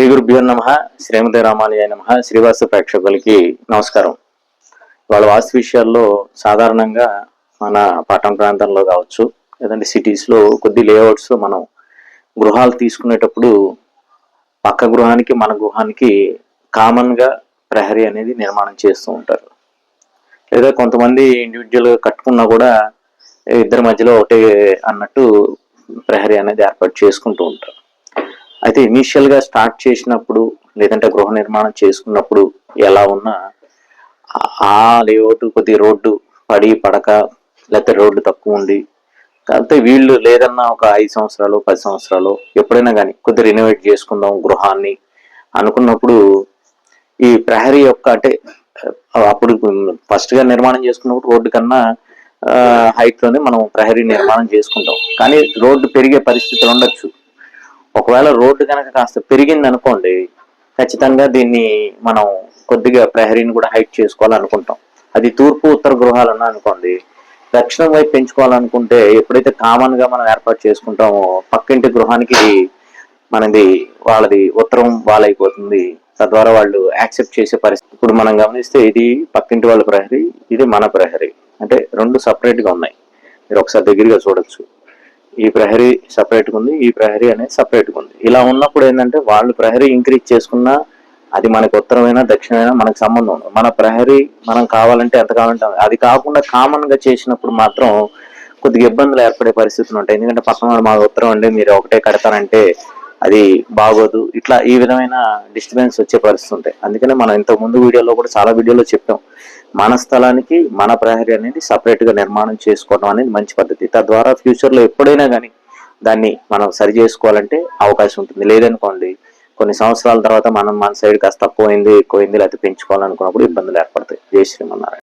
శ్రీ గురుభ్యో నమ శ్రీమతి రామానుజయ నమ శ్రీవాస్తు ప్రేక్షకులకి నమస్కారం. వాళ్ళ వాస్తు విషయాల్లో సాధారణంగా మన పట్టణ ప్రాంతంలో కావచ్చు లేదంటే సిటీస్లో కొద్ది లేఅవుట్స్ మనం గృహాలు తీసుకునేటప్పుడు పక్క గృహానికి మన గృహానికి కామన్గా ప్రహరీ అనేది నిర్మాణం చేస్తూ ఉంటారు. లేదా కొంతమంది ఇండివిజువల్ కట్టుకున్నా కూడా ఇద్దరి మధ్యలో ఒకటే అన్నట్టు ప్రహరీ అనేది ఏర్పాటు చేసుకుంటూ ఉంటారు. అయితే ఇనీషియల్గా స్టార్ట్ చేసినప్పుడు లేదంటే గృహ నిర్మాణం చేసుకున్నప్పుడు ఎలా ఉన్నా ఆ- లేఅవుట్ కొద్ది రోడ్డు పడి పడక లేకపోతే రోడ్డు తక్కువ ఉండి కాకపోతే వీళ్ళు లేదన్నా ఒక ఐదు సంవత్సరాలు పది సంవత్సరాలు ఎప్పుడైనా కానీ కొద్ది రెనోవేట్ చేసుకుందాం గృహాన్ని అనుకున్నప్పుడు ఈ ప్రహరీ యొక్క అంటే అప్పుడు ఫస్ట్గా నిర్మాణం చేసుకున్నప్పుడు రోడ్డు కన్నా హైట్లోనే మనం ప్రహరీ నిర్మాణం చేసుకుంటాం. కానీ రోడ్డు పెరిగే పరిస్థితులు ఉండొచ్చు. ఒకవేళ రోడ్డు కనుక కాస్త పెరిగింది అనుకోండి ఖచ్చితంగా దీన్ని మనం కొద్దిగా ప్రహరీని కూడా హైట్ చేసుకోవాలనుకుంటాం. అది తూర్పు ఉత్తర గృహాలు అనుకోండి దక్షిణం వైపు పెంచుకోవాలనుకుంటే ఎప్పుడైతే కామన్గా మనం ఏర్పాటు చేసుకుంటామో పక్కింటి గృహానికి మనది వాళ్ళది ఉత్తరం వాళ్ళైపోతుంది తద్వారా వాళ్ళు యాక్సెప్ట్ చేసే పరిస్థితి. ఇప్పుడు మనం గమనిస్తే ఇది పక్కింటి వాళ్ళ ప్రహరీ ఇది మన ప్రహరీ. అంటే రెండు సపరేట్గా ఉన్నాయి. మీరు ఒకసారి దగ్గరగా చూడొచ్చు. ఈ ప్రహరీ సపరేట్ ఉంది ఈ ప్రహరీ అనేది సపరేట్ ఉంది. ఇలా ఉన్నప్పుడు ఏంటంటే వాళ్ళు ప్రహరీ ఇంక్రీజ్ చేసుకున్నా అది మనకు ఉత్తరమైనా దక్షిణమైనా మనకు సంబంధం ఉంది మన ప్రహరీ మనం కావాలంటే ఎంత కావాలంటే అది కాకుండా కామన్గా చేసినప్పుడు మాత్రం కొద్దిగా ఇబ్బందులు ఏర్పడే పరిస్థితులు ఉంటాయి. ఎందుకంటే పక్కన మాకు మా ఉత్తరం అండి మీరు ఒకటే కడతారంటే అది బాగోదు. ఇట్లా ఈ విధమైన డిస్టర్బెన్స్ వచ్చే పరిస్థితి ఉంటాయి. అందుకనే మనం ఇంతకు ముందు వీడియోలో కూడా చాలా వీడియోలో చెప్పాం. మన స్థలానికి మన ప్రహరీ అనేది సపరేట్గా నిర్మాణం చేసుకోవడం అనేది మంచి పద్ధతి. తద్వారా ఫ్యూచర్లో ఎప్పుడైనా కానీ దాన్ని మనం సరి చేసుకోవాలంటే అవకాశం ఉంటుంది. లేదనుకోండి కొన్ని సంవత్సరాల తర్వాత మనం మన సైడ్ కాస్త తక్కువైంది ఎక్కువైంది లేకపోతే పెంచుకోవాలనుకున్నప్పుడు ఇబ్బందులు ఏర్పడతాయి. జై శ్రీమన్నారాయణ.